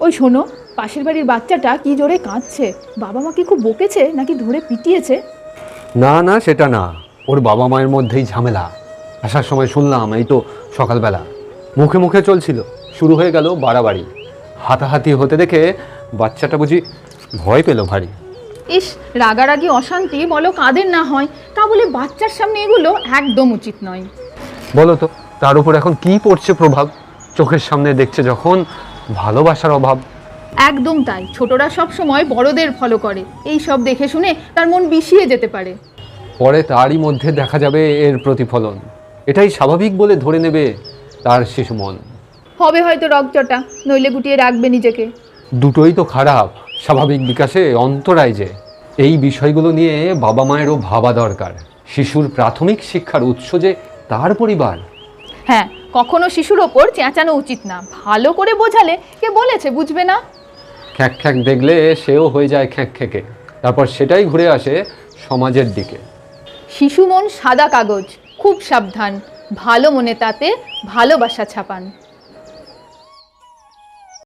ওই শোনো পাশের বাড়ির বাচ্চাটা কি জোরে কাঁদছে? বাবা মা কি খুব বকেছে নাকি ধরে পিটিয়েছে? না না সেটা না। ওর বাবা মায়ের মধ্যেই ঝামেলা। আসার সময় শুনলাম এই তো সকালবেলা। মুখে মুখে চলছিল। শুরু হয়ে গেল বাড়াবাড়ি। হাতাহাতি হতে দেখে বাচ্চাটা বুঝি ভয় পেল ভারী। ইস রাগারাগি অশান্তি বলো কাদের না হয়। তা বলে বাচ্চার সামনে এগুলো একদম উচিত নয়। বলো তো তার উপর এখন কি পড়ছে প্রভাব? চোখের সামনে দেখছে যখন ভালোবাসার অভাব। একদম তাই। ছোটরা সব সময় বড়দের ফলো করে। এই সব দেখে শুনে তার মন বিষিয়ে যেতে পারে। পরে তারই মধ্যে দেখা যাবে এর প্রতিফলন। এটাই স্বাভাবিক বলে ধরে নেবে তার শিশু মন। হবে হয়তো রগচটা নইলে গুটিয়ে রাখবে নিজেকে। দুটোই তো খারাপ। স্বাভাবিক বিকাশে অন্তরায় যে। এই বিষয়গুলো নিয়ে বাবা মায়েরও ভাবা দরকার। শিশুর প্রাথমিক শিক্ষার উৎস যে তার পরিবার। হ্যাঁ কখনো শিশুর ওপর চেঁচানো উচিত না। ভালো করে বোঝালে কে বলেছে বুঝবে না? খ্যাঁক খ্যাঁক দেখলে সেও হয়ে যায় খ্যাঁক খ্যাঁকে। তারপর সেটাই ঘুরে আসে সমাজের দিকে। শিশু মন সাদা কাগজ খুব সাবধান। ভালো মনে তাতে ভালোবাসা ছাপান।